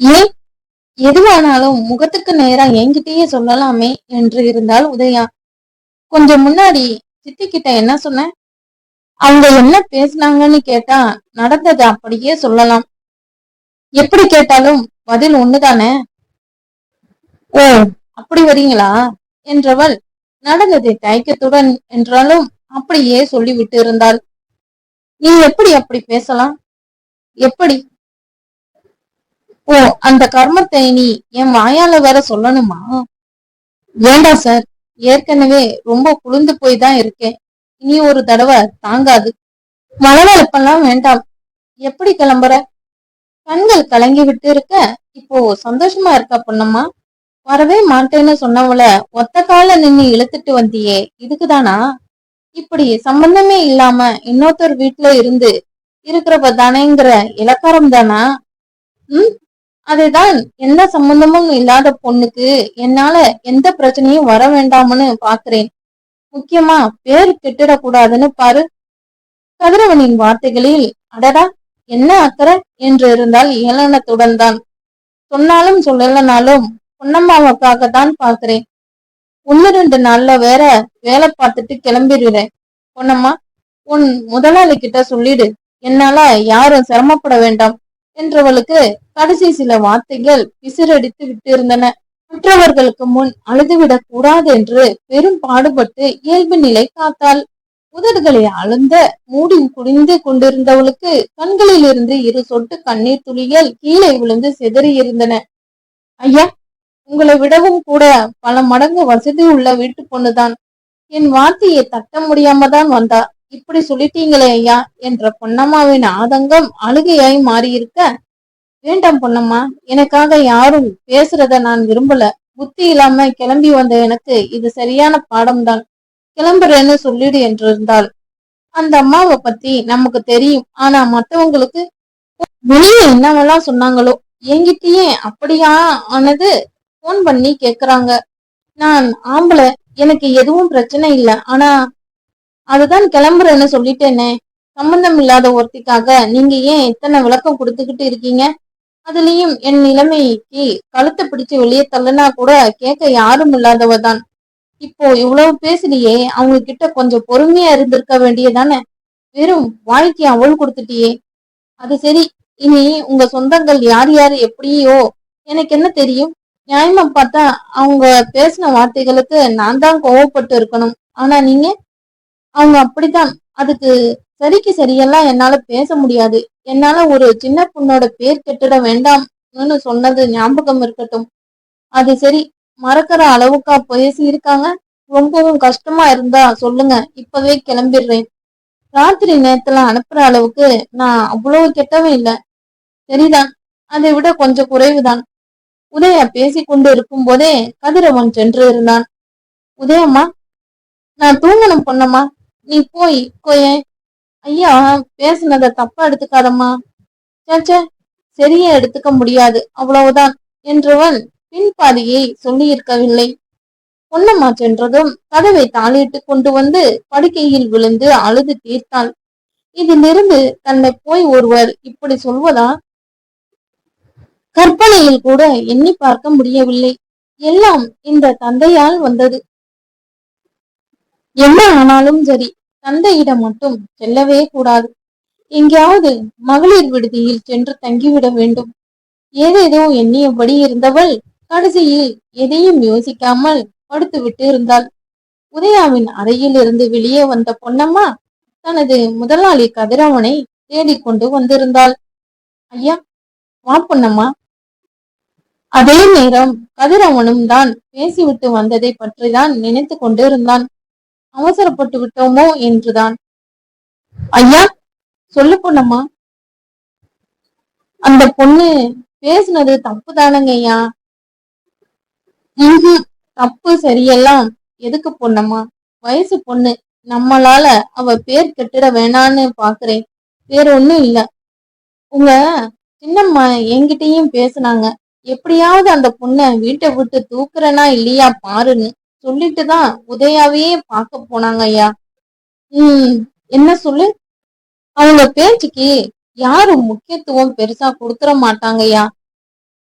ஏன்? எதுவானாலும் முகத்துக்கு நேரா என்கிட்டயே சொல்லலாமே என்று இருந்தால் உதயா. கொஞ்சம் முன்னாடி சித்தி கிட்ட என்ன சொன்ன? அவங்க என்ன பேசுனாங்கன்னு கேட்டா நடந்தது அப்படியே சொல்லலாம். எப்படி கேட்டாலும் பதில் ஒண்ணுதானே? ஓ அப்படி வரீங்களா? என்றவள் நடந்ததை தயக்கத்துடன் என்றாலும் அப்படியே சொல்லிவிட்டு இருந்தாள். நீ எப்படி அப்படி பேசலாம்? எப்படி? ஓ அந்த கர்மத்தை நீ என் வாயால வேற சொல்லணுமா? வேண்டாம் சார். ஏற்கனவே ரொம்ப குளிர்ந்து போய் தான் இருக்கேன். இனி ஒரு தடவை தாங்காது. மலவளப்பெல்லாம் வேண்டாம். எப்படி கிளம்புற? கண்கள் கலங்கி விட்டு இருக்க. இப்போ சந்தோஷமா இருக்கா பொண்ணம்மா வரவே மாட்டேன்னு சொன்னவள ஒத்த கால நின்னு இழுத்துட்டு வந்தியே. இதுக்குதானா? இப்படி சம்பந்தமே இல்லாம இன்னொருத்தர் வீட்டுல இருந்து இருக்கிறவ தானேங்கிற இலக்காரம் தானா ம்? அதுதான் எந்த சம்பந்தமும் இல்லாத பொண்ணுக்கு என்னால எந்த பிரச்சனையும் வர வேண்டாம்னு பாக்குறேன். முக்கியமா பேர் கெட்டிடக்கூடாதுன்னு பாரு. கதிரவனின் வார்த்தைகளில் அடடா என்ன அக்கறை? என்று இருந்தால் ஏளனத்துடன் தான். சொன்னாலும் சொல்லலனாலும் பொன்னம்மாவுக்காக தான் பார்க்கிறேன். ஒன்னு ரெண்டு நாள்ல வேற வேலை பார்த்துட்டு கிளம்பிடுறேன் பொன்னம்மா உன் முதலாளி கிட்ட சொல்லிடு. என்னால யாரும் சிரமப்பட வேண்டாம். என்றவளுக்கு கடைசி சில வார்த்தைகள் விசிறடித்து விட்டிருந்தன. மற்றவர்களுக்கு முன் அழுதுவிடக் கூடாது என்று பெரும் பாடுபட்டு இயல்பு நிலை காத்தாள். உதடுகளை அழுந்த மூடி குடிந்து கொண்டிருந்தவளுக்கு கண்களில் இருந்து இரு சொட்டு கண்ணீர் துளிகள் கீழே விழுந்து சிதறி இருந்தன. ஐயா உங்களை விடவும் கூட பல மடங்கு வசதி உள்ள வீட்டு பொண்ணுதான். என் வார்த்தையை தட்ட முடியாம தான் வந்தா. இப்படி சொல்லிட்டீங்களே ஐயா என்ற பொன்னம்மாவின் ஆதங்கம் அழுகையாய் மாறியிருக்க வேண்டாம் பொன்னம்மா எனக்காக யாரும் பேசுறத நான் விரும்பல. புத்தி இல்லாம கிளம்பி வந்த எனக்கு இது சரியான பாடம்தான். கிளம்புறேன்னு சொல்லிடு என்றிருந்தாள். அந்த அம்மாவை பத்தி நமக்கு தெரியும். ஆனா மத்தவங்களுக்கு வெளியே என்னவெல்லாம் சொன்னாங்களோ என்கிட்டயே அப்படியா ஆனது போன் பண்ணி கேக்குறாங்க. நான் ஆம்பளை எனக்கு எதுவும் பிரச்சனை இல்லை. ஆனா அதுதான் கிளம்புறேன்னு சொல்லிட்டேனே. சம்பந்தம் இல்லாத ஒருத்திக்காக நீங்க ஏன் இத்தனை விளக்கம் கொடுத்துக்கிட்டு இருக்கீங்க? அதுலயும் என் நிலைமைக்கு கழுத்தை பிடிச்சு வெளியே தள்ளனா கூட கேட்க யாரும் இல்லாதவ தான் இப்போ இவ்வளவு பேசுறியே அவங்க கிட்ட கொஞ்சம் பொறுமையா இருந்திருக்க வேண்டியதானே? வெறும் வாழ்க்கை அவள் கொடுத்துட்டியே. அது சரி இனி உங்க சொந்தங்கள் யார் யார் எப்படியோ எனக்கு என்ன தெரியும்? நியாயமா பார்த்தா அவங்க பேசின வார்த்தைகளுக்கு நான் தான் கோவப்பட்டு இருக்கணும். ஆனா நீங்க? அவங்க அப்படித்தான். அதுக்கு சரிக்கு சரியெல்லாம் என்னால பேச முடியாது. என்னால ஒரு சின்ன பொண்ணோட பேர் கெட்டிட வேண்டாம்னு சொன்னது ஞாபகம் இருக்கட்டும். அது சரி மறக்கிற அளவுக்கா பேசி இருக்காங்க. ரொம்பவும் கஷ்டமா இருந்தா சொல்லுங்க இப்பவே கிளம்பிடுறேன். ராத்திரி நேரத்துல அனுப்புற அளவுக்கு நான் அவ்வளவு கெட்டவே இல்லை. சரிதான் அதை விட கொஞ்சம் குறைவுதான். உதயா பேசி கொண்டு இருக்கும் போதே கதிரவன் சென்று இருந்தான். உதயம்மா நான் தூங்கணும் பொண்ணம்மா நீ போய் கோயே. ஐயா பேசுனத தப்பா எடுத்துக்காதம்மா. சேச்சே சரியா எடுத்துக்க முடியாது. அவ்வளவுதான் என்றவன் பின்பாதியை சொல்லியிருக்கவில்லை. பொன்னம்மா சென்றதும் கதவை தாளிட்டு கொண்டு வந்து படுக்கையில் விழுந்து அழுது தீர்த்தாள். இதிலிருந்து தன்னை போய் ஒருவர் இப்படி சொல்வதா? கற்பனையில் கூட எண்ணி பார்க்க முடியவில்லை. எல்லாம் இந்த தந்தையால் வந்தது. என்ன ஆனாலும் சரி தந்தையிடம் மட்டும் செல்லவே கூடாது. எங்கேயாவது மகளிர் விடுதியில் சென்று தங்கிவிட வேண்டும். ஏதேதோ எண்ணியபடி இருந்தவள் கடைசியில் எதையும் யோசிக்காமல் படுத்துவிட்டு இருந்தாள். உதயாவின் அறையில் இருந்து வெளியே வந்த பொன்னம்மா தனது முதலாளி கதிரவனை தேடிக்கொண்டு வந்திருந்தாள். ஐயா வா பொன்னம்மா. அதே நேரம் கதிரவனும் தான் பேசிவிட்டு வந்ததை பற்றிதான் நினைத்து கொண்டு இருந்தான் அவசரப்பட்டு விட்டோமோ என்றுதான். ஐயா சொல்லு பொண்ணம்மா அந்த பொண்ணு பேசுனது தப்பு தானங்க ஐயா தப்பு சரியெல்லாம் எதுக்கு பொண்ணம்மா வயசு பொண்ணு நம்மளால அவ பேர் கெட்டிட வேணான்னு பாக்குறேன். வேற ஒண்ணும் இல்ல. உங்க சின்னம்மா என்கிட்டயும் பேசுனாங்க. எப்படியாவது அந்த பொண்ணை வீட்டை விட்டு தூக்குறனா இல்லையா பாருன்னு. சொல்லிட்டு தான் உதயாவையே பார்க்க போனாங்க ஐயா. உம் என்ன சொல்லு? அவங்க பேச்சுக்கு யாரும் முக்கியத்துவம் பெருசா கொடுத்துட மாட்டாங்கய்யா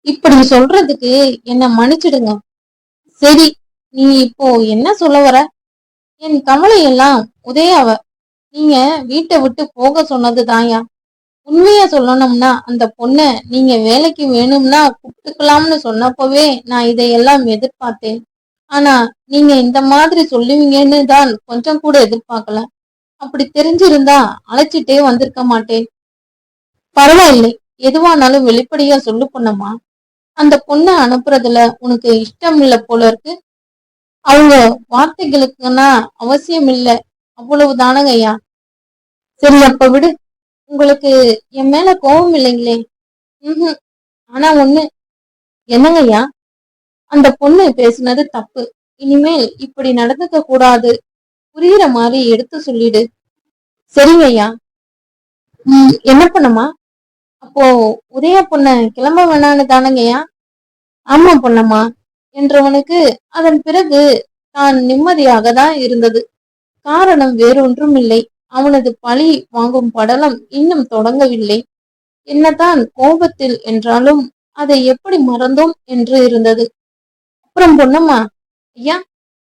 இப்படி சொல்றதுக்கு என்ன மன்னிச்சிடுங்க. சரி நீ இப்போ என்ன சொல்ல வர? என் கவலையெல்லாம் உதயாவ நீங்க வீட்டை விட்டு போக சொன்னது தாயா உண்மையா சொல்லணும்னா அந்த பொண்ணை நீங்க வேலைக்கு வேணும்னா கூப்பிட்டுக்கலாம்னு சொன்னப்பவே நான் இதையெல்லாம் எதிர்பார்த்தேன். ஆனா நீங்க இந்த மாதிரி சொல்லுவீங்கன்னு தான் கொஞ்சம் கூட எதிர்பார்க்கல. அப்படி தெரிஞ்சிருந்தா அழைச்சிட்டே வந்திருக்க மாட்டேன். பரவாயில்லை. எதுவானாலும் வெளிப்படையா சொல்லு பொண்ணம்மா அந்த பொண்ணை அனுப்புறதுல உனக்கு இஷ்டம் இல்ல போல இருக்கு. அவங்க வார்த்தைகளுக்குன்னா அவசியம் இல்ல. அவ்வளவு தானங்க ஐயா. சரி அப்ப விடு. உங்களுக்கு என் மேல கோபம் இல்லைங்களே. ம் ஆனா ஒண்ணு என்னங்கய்யா அந்த பொண்ணு பேசினது தப்பு. இனிமேல் இப்படி நடந்துக்க கூடாது. புரியுற மாதிரி எடுத்து சொல்லிடு. சரிங்கய்யா ம் என்ன பண்ணுமா அப்போ உதய பொண்ண கிளம்ப வேணான்னு தானங்கய்யா ஆமா பொண்ணம்மா என்றவனுக்கு அதன் பிறகு தான் நிம்மதியாக தான் இருந்தது. காரணம் வேறொன்றும் இல்லை அவனது பழி வாங்கும் படலம் இன்னும் தொடங்கவில்லை. என்னதான் கோபத்தில் என்றாலும் அதை எப்படி மறந்தோம் என்று இருந்தது. அப்புறம் பொண்ணம்மா ஐயா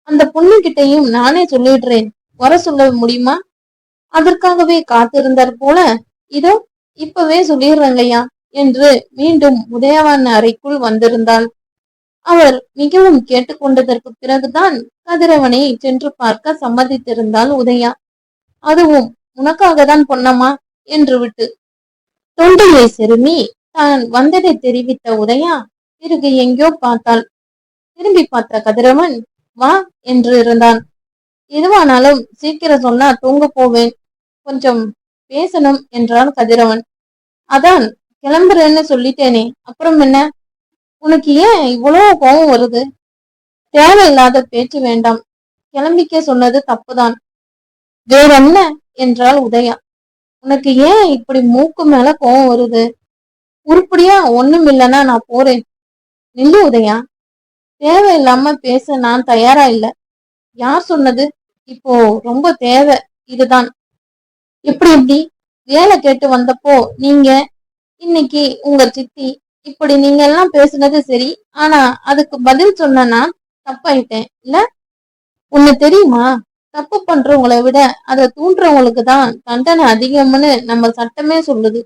அந்த பொண்ணு கிட்டையும் நானே சொல்லிடுறேன். வர சொல்ல முடியுமா? அதற்காகவே காத்திருந்தார் போல. இதோ இப்பவே சொல்லிடுறேங்கய்யா என்று மீண்டும் உதயவான் அறைக்குள் வந்திருந்தாள். அவர் மிகவும் கேட்டுக்கொண்டதற்கு பிறகுதான் கதிரவனை சென்று பார்க்க சம்மதித்திருந்தாள் உதயா. அதுவும் உனக்காக தான் பொன்னம்மா? என்று விட்டு. தொண்டையை செருமி. தான் வந்ததை தெரிவித்த உதயா பிறகு எங்கேயோ பார்த்தாள். திரும்பி பார்த்த கதிரவன் வா என்று இருந்தான். எதுவானாலும் சீக்கிரம் சொன்னா தூங்க போவேன் கொஞ்சம் பேசணும் என்றான் கதிரவன். அதான் கிளம்புறேன்னு சொல்லிட்டேனே அப்புறம் என்ன? உனக்கு ஏன் இவ்வளவு கோபம் வருது? தேவையில்லாத பேச்சு வேண்டாம் கிளம்பிக்க சொன்னது தப்புதான். வேற என்ன என்றாள் உதயா. உனக்கு ஏன் இப்படி மூக்கு மேல கோபம் வருது? உருப்படியா ஒண்ணும் இல்லைன்னா நான் போறேன். நில்லு உதயா. தேவையில்லாம பேச நான் தயாரா இல்ல. யார் சொன்னது? இப்போ ரொம்ப தேவை. இதுதான். எப்படி எப்படி வேலை கேட்டு வந்தப்போ நீங்க இன்னைக்கு உங்க சித்தி இப்படி நீங்க எல்லாம் பேசுனது சரி ஆனா அதுக்கு பதில் சொன்னா தப்பாயிட்டேன் இல்ல? உன்னை தெரியுமா? தப்பு பண்றவங்களை விட அதை தூண்டுறவங்களுக்கு தான் தண்டனை அதிகம்னு நம்ம சட்டமே சொல்லுது.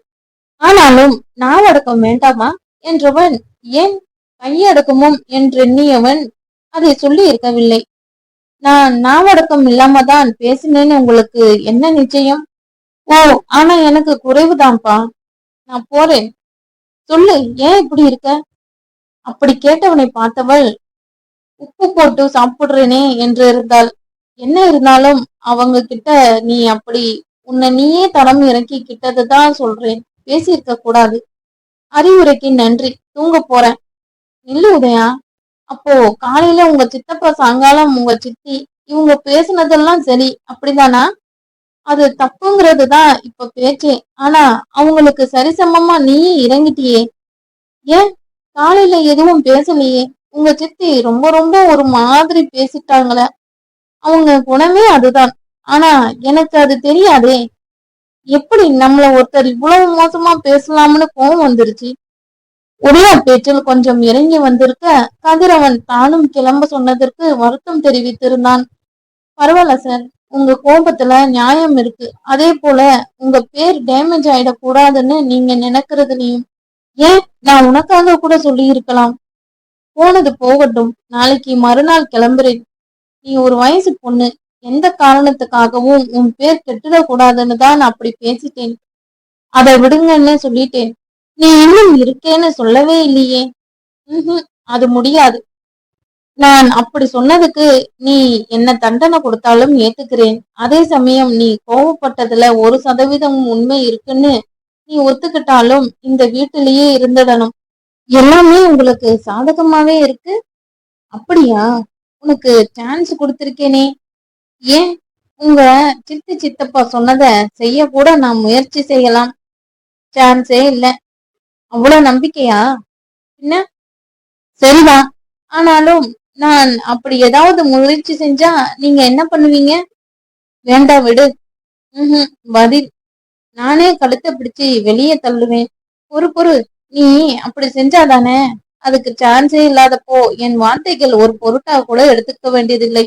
ஆனாலும் நாவடக்கம் வேண்டாமா? என்றவன் ஏன் கையடக்கமும் என்றெண்ணியவன் அதை சொல்லி இருக்கவில்லை நான் நாவடக்கம் இல்லாம தான் பேசினேன்னு உங்களுக்கு என்ன நிச்சயம்? ஓ ஆனா எனக்கு குறைவுதான்ப்பா. நான் போறேன். சொல்லு ஏன் இப்படி இருக்க? அப்படி கேட்டவனை பார்த்தவள் உப்பு போட்டு சாப்பிடுறேனே என்று இருந்தாள். என்ன இருந்தாலும் அவங்க கிட்ட நீ அப்படி உன்னை நீயே தளம் இறக்கி கிட்டதுதான் சொல்றேன். பேசியிருக்க கூடாது. அறிவுரைக்கு நன்றி. தூங்க போறேன். இல்ல உதயா. அப்போ காலையில உங்க சித்தப்பா சாயங்காலம் உங்க சித்தி இவங்க பேசுனதெல்லாம் சரி அப்படிதானா? அது தப்புங்கிறது தான் இப்ப பேச்சே. ஆனா அவங்களுக்கு சரிசமமா நீயே இறங்கிட்டியே. ஏன்? காலையில எதுவும் பேசலையே. உங்க சித்தி ரொம்ப ரொம்ப ஒரு மாதிரி பேசிட்டாங்களே. அவங்க குணமே அதுதான். ஆனா எனக்கு அது தெரியாதே. எப்படி நம்மள ஒருத்தர் இவ்வளவு மோசமா பேசலாம்னு கோவம் வந்துருச்சு? உடையார் பேச்சில் கொஞ்சம் இறங்கி வந்திருக்க கதிரவன் தானும் கிளம்ப சொன்னதற்கு வருத்தம் தெரிவித்திருந்தான். பரவாயில்ல சார் உங்க கோபத்துல நியாயம் இருக்கு. அதே போல உங்க பேர் டேமேஜ் ஆயிடக்கூடாதுன்னு நீங்க நினைக்கிறதுலயும். ஏன்? நான் உனக்காக கூட சொல்லி இருக்கலாம் போனது போகட்டும். நாளைக்கு மறுநாள் கிளம்புறேன். நீ ஒரு வயசு பொண்ணு. எந்த காரணத்துக்காகவும் உன் பேர் கெட்டுடக்கூடாதுன்னு தான் அப்படி பேசிட்டேன். அதை விடுங்கன்னு சொல்லிட்டேன். நீ இன்னும் இருக்கேன்னு சொல்லவே இல்லையே. அது முடியாது. நான் அப்படி சொன்னதுக்கு நீ என்ன தண்டனை கொடுத்தாலும் ஏத்துக்கிறேன். அதே சமயம் நீ கோவப்பட்டதுல ஒரு சதவீதம் உண்மை இருக்குன்னு நீ ஒத்துக்கிட்டாலும் இந்த வீட்டிலேயே இருந்ததனும். எல்லாமே உங்களுக்கு சாதகமாவே இருக்கு. அப்படியா? உனக்கு சான்ஸ் கொடுத்திருக்கேனே. ஏன்? உங்க சித்தி சித்தப்பா சொன்னத செய்ய கூட நான் முயற்சி செய்யலாம். சான்ஸே இல்லை. அவ்வளவு நம்பிக்கையா? என்ன? சரிதான். ஆனாலும் நான் அப்படி ஏதாவது முயற்சி செஞ்சா நீங்க என்ன பண்ணுவீங்க? வேண்டா விடு. ம் பதில் நானே கழுத்தை பிடிச்சு வெளியே தள்ளுவேன். பொறு பொறு. நீ அப்படி செஞ்சாதானே? அதுக்கு சான்ஸே இல்லாதப்போ என் வார்த்தைகள் ஒரு பொருட்டா கூட எடுத்துக்க வேண்டியதில்லை.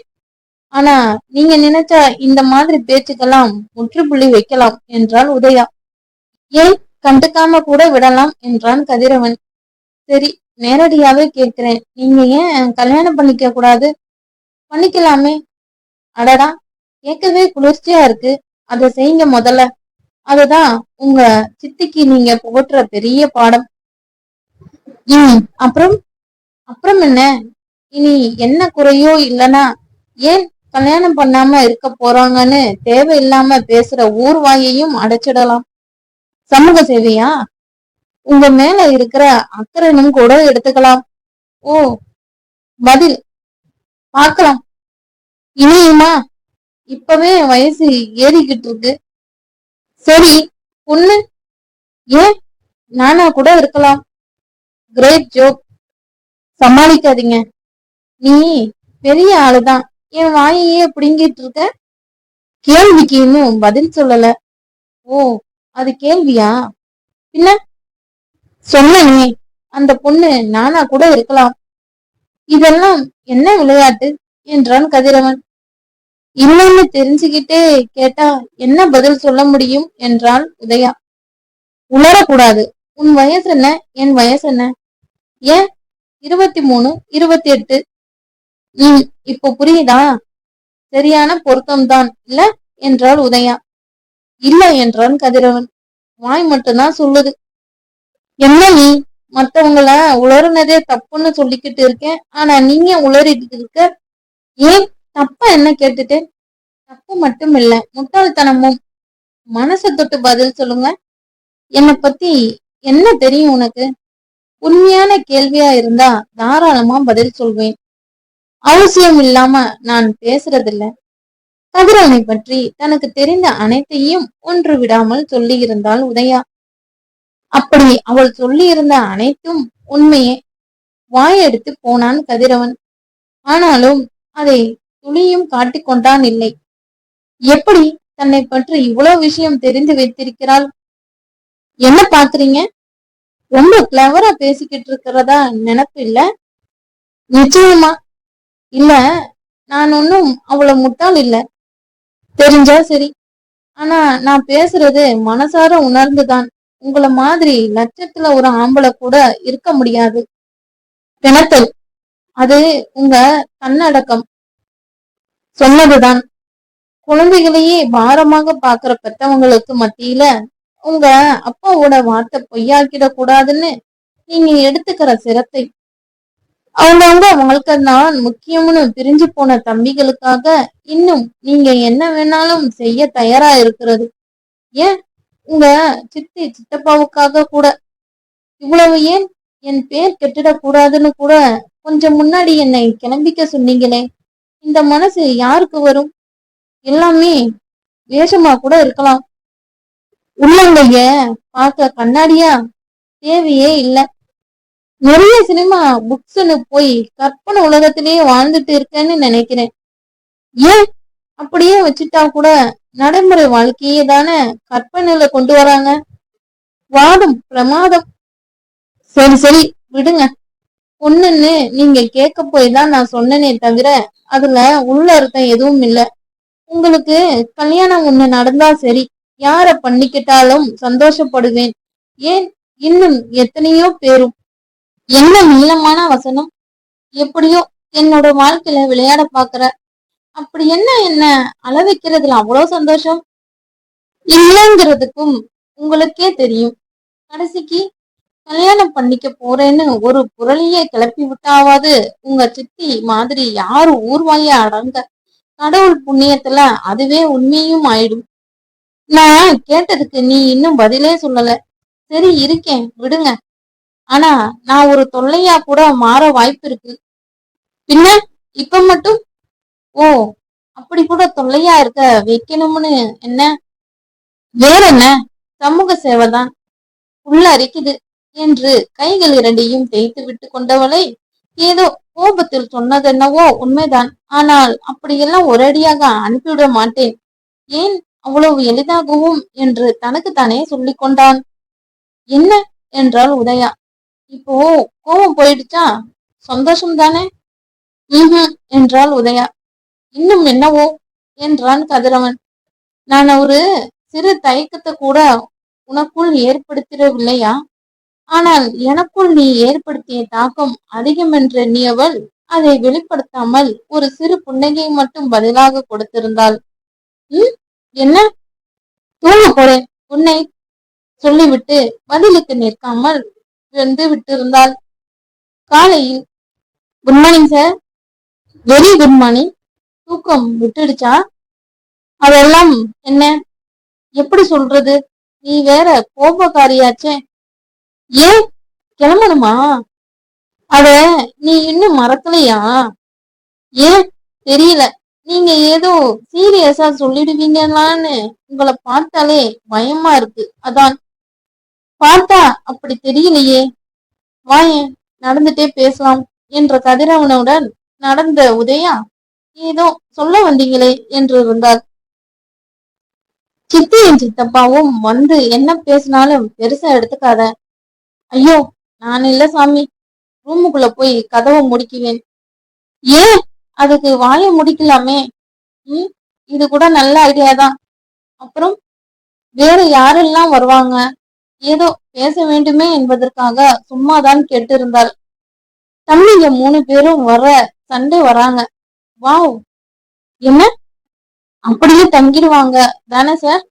ஆனா நீங்க நினைச்சா இந்த மாதிரி பேச்சுக்கெல்லாம் முற்றுப்புள்ளி வைக்கலாம் என்றால் உதயா. ஏன்? கண்டுக்காம கூட விடலாம் என்றான் கதிரவன். சரி நேரடியாவே கேட்கிறேன். நீங்க ஏன் கல்யாணம் பண்ணிக்க கூடாது? பண்ணிக்கலாமே. அடடா கேட்கவே குளிர்ச்சியா இருக்கு. அதை செய்யுங்க முதல்ல. அதுதான் உங்க சித்திக்கு நீங்க புகட்டுற பெரிய பாடம். உம் அப்புறம்? அப்புறம் என்ன? இனி என்ன குறையோ இல்லனா ஏன் கல்யாணம் பண்ணாம இருக்க போறாங்கன்னு தேவையில்லாம பேசுற ஊர் வாயையும் அடைச்சிடலாம். சமூக சேவையா? உங்க மேல இருக்கிற அக்கறையும் கூட எடுத்துக்கலாம். ஓ பதில். பார்க்கலாம். இனியுமா? இப்பவே வயசு ஏறிக்கிட்டு இருக்கு சரி பொண்ணு? ஏன்? நானா கூட இருக்கலாம். கிரேட் ஜோக் சமாளிக்காதீங்க. நீ பெரிய ஆளுதான். என் வாயையே பிடுங்கிட்டு இருக்க கேள்விக்கு இன்னும் பதில் சொல்லல. ஓ அது கேள்வியா? பின்ன சொன்னனே அந்த பொண்ணு நானா கூட இருக்கலாம். இதெல்லாம் என்ன விளையாட்டு? என்றான் கதிரவன். இல்லைன்னு தெரிஞ்சுக்கிட்டே கேட்டா என்ன பதில் சொல்ல முடியும்? என்றாள் உதயா. உளரக்கூடாது உன் வயசு என்ன? என் வயசு என்ன? ஏன்? இருபத்தி மூணு இருபத்தி எட்டு உம் இப்போ புரியுதா? சரியான பொருத்தம்தான் இல்ல? என்றாள் உதயா. இல்ல என்றான் கதிரவன். வாய் மட்டும்தான் சொல்லுது. என்ன நீ? மத்தவங்கள உளறுனதே தப்புன்னு சொல்லிக்கிட்டு இருக்கேன். ஆனா நீங்க உளறிட்டு இருக்க. ஏன்? தப்பா என்ன கேட்டுட்டேன்? தப்பு மட்டும் இல்ல முட்டாள்தனமும். மனசை தொட்டு பதில் சொல்லுங்க. என்னை பத்தி என்ன தெரியும் உனக்கு? உண்மையான கேள்வியா இருந்தா தாராளமா பதில் சொல்வேன். அவசியம் இல்லாம நான் பேசுறதில்ல. கதிரவனை பற்றி தனக்கு தெரிந்த அனைத்தையும் ஒன்று விடாமல் சொல்லியிருந்தாள் உதயா. அப்படி அவள் சொல்லியிருந்த அனைத்தும் உண்மையே. வாயெடுத்து போனான் கதிரவன். ஆனாலும் அதை துளியும் காட்டிக்கொண்டான் இல்லை. எப்படி தன்னை பற்றி இவ்வளவு விஷயம் தெரிந்து வைத்திருக்கிறாள்? என்ன பாக்குறீங்க? ரொம்ப கிளவரா பேசிக்கிட்டு இருக்கிறதா நினப்பு இல்ல? நிச்சயமா. இல்ல நான் ஒன்னும் அவ்வளவு முட்டாள் இல்ல. தெரிஞ்சா சரி. ஆனா நான் பேசுறது மனசார உணர்ந்துதான். உங்களை மாதிரி லட்சத்துல ஒரு ஆம்பளை கூட இருக்க முடியாது. பிணத்தல் அது உங்க தன்னடக்கம். சொன்னதுதான். குழந்தைகளையே பாரமாக பாக்குற பெத்தவங்களுக்கு மத்தியில உங்க அப்பாவோட வார்த்தை பொய்யாக்கிட கூடாதுன்னு நீங்க எடுத்துக்கிற சிரத்தை அவங்கவுங்க வாழ்க்கை நான் முக்கியம்னு பிரிஞ்சு போன தம்பிகளுக்காக இன்னும் நீங்க என்ன வேணாலும் செய்ய தயாரா இருக்கிறது. ஏன்? உங்க சித்தி சித்தப்பாவுக்காக கூட. இவ்வளவு ஏன்? என் பேர் கெட்டிடக்கூடாதுன்னு கூட கொஞ்சம் முன்னாடி என்னை கிளம்பிக்க சொன்னீங்களே. இந்த மனசு யாருக்கு வரும்? எல்லாமே வேஷமா கூட இருக்கலாம். உள்ளங்கைய பார்க்க கண்ணாடியா? தேவையே இல்லை. நிறைய சினிமா புக்ஸ்னு போய் கற்பனை உலகத்திலேயே வாழ்ந்துட்டு இருக்கேன்னு நினைக்கிறேன். ஏன்? அப்படியே வச்சுட்டா கூட நடைமுறை வாழ்க்கையே தானே கற்பனையில கொண்டு வராங்க? வாதம் பிரமாதம். சரி சரி விடுங்க. ஒண்ணுன்னு நீங்க கேட்க போய் தான் நான் சொன்னனே தவிர அதுல உள்ள அர்த்தம் எதுவும் இல்ல. உங்களுக்கு கல்யாணம் ஒண்ணு நடந்தா சரி. யார பண்ணிக்கிட்டாலும் சந்தோஷப்படுவேன். ஏன்? இன்னும் எத்தனையோ பேரும். என்ன நீளமான வசனம்? எப்படியோ என்னோட வாழ்க்கையில விளையாட பாக்குற அப்படி என்ன என்ன அளவைக்கிறதுல அவ்வளவு சந்தோஷம்? இல்லைங்கிறதுக்கும் உங்களுக்கே தெரியும். கடைசிக்கு கல்யாணம் பண்ணிக்க போறேன்னு ஒரு புரளியை கிளப்பி விட்டாவாது உங்க சித்தி மாதிரி யாரு ஊர்வாய அடங்க? கடவுள் புண்ணியத்துல அதுவே உண்மையும் ஆயிடும். நான் கேட்டதுக்கு நீ இன்னும் பதிலே சொல்லல. சரி இருக்கேன். விடுங்க. ஆனா நான் ஒரு தொல்லையா கூட மாற வாய்ப்பு இருக்கு. பின்ன இப்ப மட்டும்? ஓ அப்படி கூட தொல்லையா இருக்க வைக்கணும்னு என்ன? வேற என்ன? சமூக சேவைதான். உள்ள அரிக்குது. என்று கைகள் இரண்டையும் தேய்த்து விட்டு கொண்டவளை ஏதோ கோபத்தில் சொன்னதென்னவோ உண்மைதான். ஆனால் அப்படியெல்லாம் ஒரேடியாக அனுப்பிவிட மாட்டேன். ஏன் அவ்வளவு எளிதாகவும்? என்று தனக்குத்தானே சொல்லிக் கொண்டான். என்ன? என்றாள் உதயா. இப்போ கோபம் போயிடுச்சா? சந்தோஷம் தானே ம்ஹும் என்றாள் உதயா. இன்னும் என்னவோ என்றான் கதிரவன். நான் ஒரு சிறு தயக்கத்தை கூட உனக்குள் ஏற்படுத்திடவில்லையா? ஆனால் எனக்குள் நீ ஏற்படுத்திய தாக்கம் அதிகம் என்ற எண்ணியவள் அதை வெளிப்படுத்தாமல் ஒரு சிறு புன்னகையை மட்டும் பதிலாக கொடுத்திருந்தாள். ம் என்ன? தூங்க போறேன் உன்னை சொல்லிவிட்டு பதிலுக்கு நிற்காமல் என்று விட்டிருந்தாள் காலையில் good morning sir very good morning தூக்கம் விட்டுடுச்சா? அதெல்லாம் என்ன? எப்படி சொல்றது? நீ வேற கோபக்காரியாச்சே. ஏன்? கிளம்பணுமா? அத நீ இன்னும் மறக்கலையா? ஏன்? தெரியல. நீங்க ஏதோ சீரியஸா சொல்லிடுவீங்களான்னு உங்களை பார்த்தாலே பயமா இருக்கு. அதான் பார்த்தா அப்படி தெரியலையே. வாயேன் நடந்துட்டே பேசலாம் என்ற கதிரவனுடன் நடந்த உதயா ஏதோ சொல்ல வந்தீங்களே என்று இருந்தார் சித்தியும் சித்தப்பாவும் வந்து என்ன பேசினாலும் பெருசா எடுத்துக்காத. ஐயோ நான் இல்ல சாமி. ரூமுக்குள்ள போய் கதவை முடிக்குவேன். ஏன்? அதுக்கு வாய முடிக்கலாமே. ம் இது கூட நல்ல ஐடியா தான். அப்புறம் வேற யாரெல்லாம் வருவாங்க? ஏதோ பேச வேண்டுமே என்பதற்காக சும்மாதான் கேட்டிருந்தாள். தம்பிங்க மூணு பேரும் வர சண்டே வராங்க. வாவ்! என்ன? அப்படியே தங்கிடுவாங்க. தானே சார்?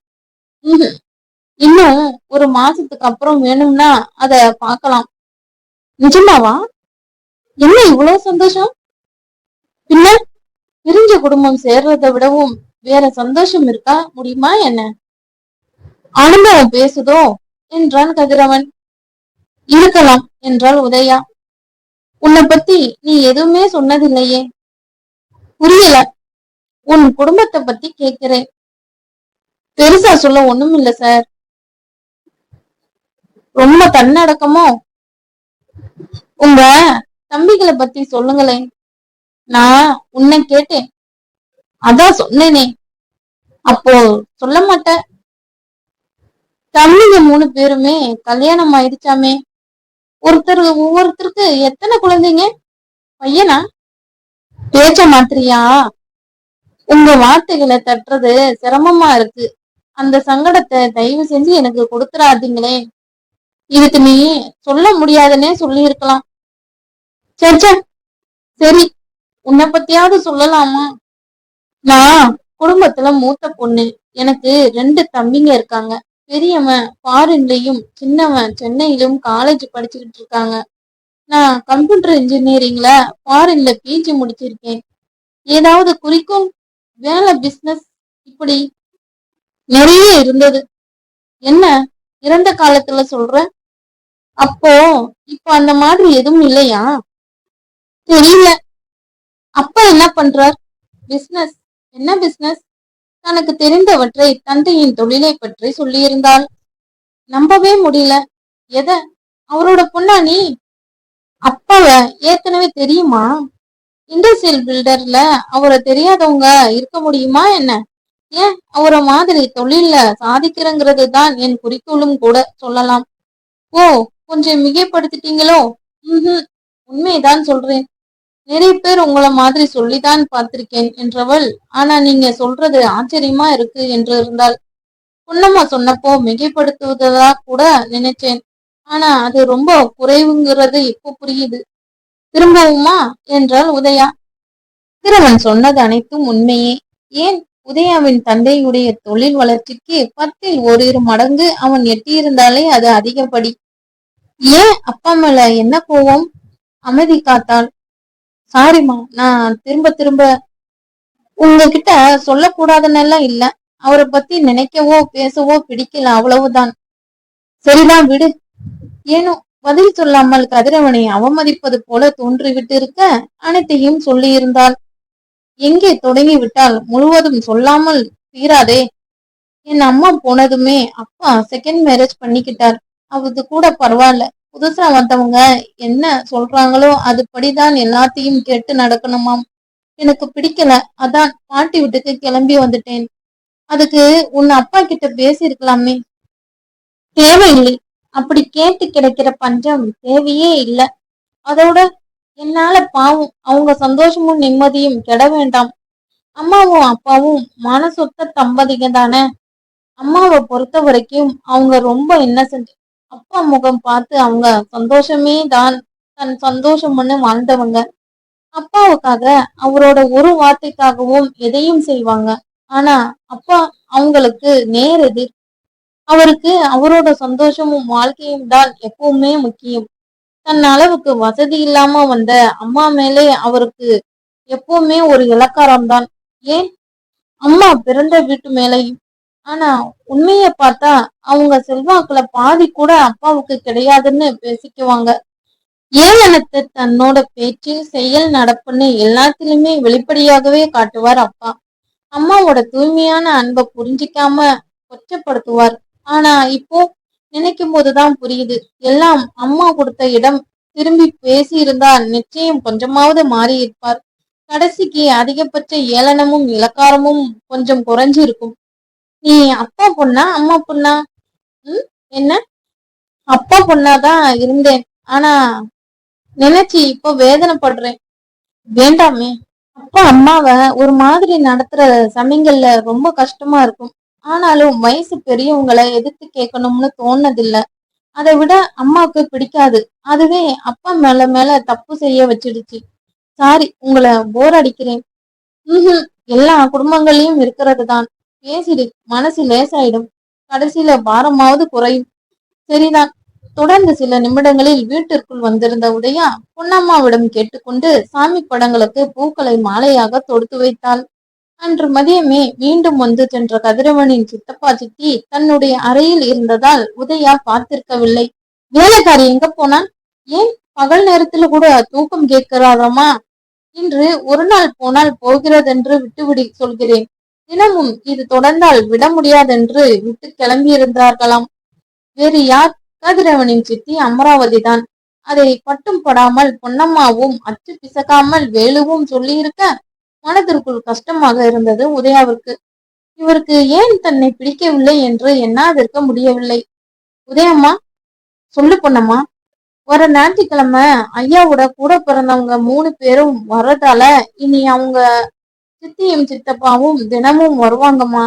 இன்னும் ஒரு மாசத்துக்கு அப்புறம் வேணும்னா அத பார்க்கலாம். நிஜமாவா? என்ன இவ்வளவு சந்தோஷம்? பின்ன பிரிஞ்ச குடும்பம் சேர்றதை விடவும் வேற சந்தோஷம் இருக்கா? முடியுமா என்ன? அனுபவம் பேசுதோ? என்றான் கதிரவன். இருக்கலாம் என்றாள் உதயா. உன்னை பத்தி நீ எதுவுமே சொன்னதில்லையே. புரியல. உன் குடும்பத்தை பத்தி கேக்குறேன் பெருசா சொல்ல ஒண்ணும் இல்ல சார். ரொம்ப தன்னடக்கமோ? உங்க தம்பிகளை பத்தி சொல்லுங்களேன். நான் உன்னை கேட்டேன். அதான் சொன்னேனே. அப்போ சொல்ல மாட்டேன். தம்பிங்க மூணு பேருமே கல்யாணம் ஆயிடுச்சாமே? ஒருத்தர் ஒவ்வொருத்தருக்கு எத்தனை குழந்தைங்க? பையனா? பேச்ச மாத்திரியா உங்க வார்த்தைகளை தட்டுறது சிரமமா இருக்கு. அந்த சங்கடத்தை தயவு செஞ்சு எனக்கு கொடுத்துறாதீங்களே. இதுக்கு நீ சொல்ல முடியாதுன்னே சொல்லி இருக்கலாம் சரி. சரி உன்னை பத்தியாவது சொல்லலாமா? நான் குடும்பத்துல மூத்த பொண்ணு. எனக்கு ரெண்டு தம்பிங்க இருக்காங்க. பெரியவன் ஃபாரின்லயும் சின்னவன் சென்னையிலும் காலேஜ் படிச்சுக்கிட்டு இருக்காங்க. நான் கம்ப்யூட்டர் இன்ஜினியரிங்ல ஃபாரின்ல பிஜி முடிச்சிருக்கேன். ஏதாவது குறிக்கும்? வேலை பிசினஸ் இப்படி நிறைய இருந்தது. என்ன இறந்த காலத்துல சொல்ற? அப்போ இப்ப அந்த மாதிரி எதுவும் இல்லையா? தெரியல. அப்பா என்ன பண்றார்? பிசினஸ் என்ன பிசினஸ் தனக்கு தெரிந்தவற்றை தந்தையின் தொழிலை பற்றி சொல்லியிருந்தாள். நம்பவே முடியல. எத? அவரோட பொண்ணா நீ அப்பாவ ஏற்கனவே தெரியுமா? இண்டஸ்ட்ரியல் பில்டர்ல அவரை தெரியாதவங்க இருக்க முடியுமா என்ன? ஏன் அவரை மாதிரி தொழில சாதிக்கிறங்கிறது தான் என் குறிக்கோளும் கூட சொல்லலாம். ஓ கொஞ்சம் மிகைப்படுத்திட்டீங்களோ? உம் உண்மைதான் சொல்றேன். நிறைய பேர் உங்களை மாதிரி சொல்லிதான் பார்த்திருக்கேன் என்றவள். ஆனா நீங்க சொல்றது ஆச்சரியமா இருக்கு என்று இருந்தால் பொன்னம்மா சொன்னப்போ மிகைப்படுத்துவதா கூட நினைச்சேன். ஆனா அது ரொம்ப குறைவுங்கிறது இப்போ புரியுது. திரும்பவுமா? என்றாள் உதயா. திருவன் சொன்னது அனைத்தும் உண்மையே. ஏன்? உதயாவின் தந்தையுடைய தொழில் வளர்ச்சிக்கு பத்தில் ஓரிரு மடங்கு அவன் எட்டியிருந்தாலே அது அதிகப்படி. ஏன்? அப்பா மேல என்ன கோவம் அமைதி காத்தாள். சாரிம்மா நான் திரும்ப திரும்ப உங்ககிட்ட சொல்லக்கூடாதுன்னெல்லாம் இல்ல. அவரை பத்தி நினைக்கவோ பேசவோ பிடிக்கல அவ்வளவுதான். சரிதான் விடு. ஏனோ பதில் சொல்லாமல் கதிரவனை அவமதிப்பது போல தோன்றிவிட்டு இருக்க அனைத்தையும் சொல்லியிருந்தாள் எங்கே தொடங்கி விட்டால் முழுவதும் சொல்லாமல் தீராதே. என் அம்மா போனதுமே அப்பா செகண்ட் மேரேஜ் பண்ணிக்கிட்டார். அது கூட பரவாயில்ல. புதுசா வந்தவங்க என்ன சொல்றாங்களோ அதுபடிதான் எல்லாத்தையும் கேட்டு நடக்கணுமாம். எனக்கு பிடிக்கல. அதான் பாட்டி வீட்டுக்கு கிளம்பி வந்துட்டேன். அதுக்கு உன் அப்பா கிட்ட பேசியிருக்கலாமே. தேவையில்லை. அப்படி கேட்டு கிடைக்கிற பஞ்சம் தேவையே இல்ல. அதோட என்னால பாவம். அவங்க சந்தோஷமும் நிம்மதியும் கெட வேண்டாம். அம்மாவும் அப்பாவும் மனசொத்த தம்பதிங்க தானே. அம்மாவை பொறுத்த வரைக்கும் அவங்க ரொம்ப இன்னசென்ட் அப்பா முகம் பார்த்து அவங்க சந்தோஷமே தான் தன் சந்தோஷம்னு வாழ்ந்தவங்க. அப்பாவுக்காக அவரோட ஒரு வார்த்தைக்காகவும் எதையும் செய்வாங்க. ஆனா அப்பா அவங்களுக்கு நேர் எதிர். அவருக்கு அவரோட சந்தோஷமும் வாழ்க்கையும் தான் எப்பவுமே முக்கியம். தன் அளவுக்கு வசதி இல்லாம வந்த அம்மா மேலே அவருக்கு எப்பவுமே ஒரு இலக்காரம் தான். ஏன்? அம்மா பிறந்த வீட்டு மேலையும் ஆனா உண்மைய பார்த்தா அவங்க செல்வாக்குல பாதி கூட அப்பாவுக்கு கிடையாதுன்னு பேசிக்குவாங்க. ஏளனத்தை தன்னோட பேச்சு செயல் நடப்புன்னு எல்லாத்திலுமே வெளிப்படையாகவே காட்டுவார் அப்பா. அம்மாவோட தூய்மையான அன்பை புரிஞ்சிக்காம கொச்சப்படுத்துவார். ஆனா இப்போ நினைக்கும் போதுதான் புரியுது. எல்லாம் அம்மா கொடுத்த இடம். திரும்பி பேசி இருந்தா நிச்சயம் கொஞ்சமாவது மாறி இருப்பார் கடைசிக்கு அதிகபட்ச ஏளனமும் இலக்காரமும் கொஞ்சம் குறைஞ்சு இருக்கும் நீ அப்பா பொண்ணா அம்மா பொண்ணா? ம்? என்ன? அப்பா பொண்ணாதான் இருந்தேன். ஆனா நினைச்சு இப்போ வேதனைப்படுறேன். வேண்டாமே. அப்பா அம்மாவை ஒரு மாதிரி நடத்துற சமயங்கள்ல ரொம்ப கஷ்டமா இருக்கும். ஆனாலும் வயசு பெரியவங்களை எதிர்த்து கேட்கணும்னு தோணதில்லை அதை விட அம்மாவுக்கு பிடிக்காது. அதுவே அப்பா மேல மேல தப்பு செய்ய வச்சிடுச்சு. சாரி உங்களை போர் அடிக்கிறேன். ம் எல்லா குடும்பங்களையும் இருக்கிறது தான் பேசிடு மனசு லேசாயிடும். கடைசியில பாரமாவது குறையும். சரிதான். தொடர்ந்து சில நிமிடங்களில் வீட்டிற்குள் வந்திருந்த உதயா பொன்னம்மாவிடம் கேட்டுக்கொண்டு சாமி படங்களுக்கு பூக்களை மாலையாக தொடுத்து வைத்தாள். அன்று மதியமே மீண்டும் வந்து சென்ற கதிரவனின் சித்தப்பா சித்தி தன்னுடைய அறையில் இருந்ததால் உதயா பார்த்திருக்கவில்லை. வேலைக்காரி எங்க போனான்? ஏன் பகல் நேரத்துல கூட தூக்கம் கேட்கிறாராமா? இன்று ஒரு நாள் போனால் போகிறதென்று விட்டுவிடி சொல்கிறேன். தினமும் இது தொடர்ந்தால் விட முடியாதென்று விட்டு கிளம்பியிருந்தார்களாம். வேறு யார்? கதிரவனின் சித்தி அமராவதி தான் அதை பட்டும் படாமல் பொன்னம்மாவும் அச்சு பிசகாமல் வேலுவும் சொல்லியிருக்க மனதிற்குள் கஷ்டமாக இருந்தது உதயாவிற்கு. இவருக்கு ஏன் தன்னை பிடிக்கவில்லை என்று எண்ணாதிருக்க முடியவில்லை. உதயம்மா சொல்லு பொன்னம்மா. வர ஞாயிற்றுக்கிழமை ஐயாவோட கூட பிறந்தவங்க மூணு பேரும் வர்றதால இனி அவங்க சித்தியும் சித்தப்பாவும் தினமும் வருவாங்கம்மா.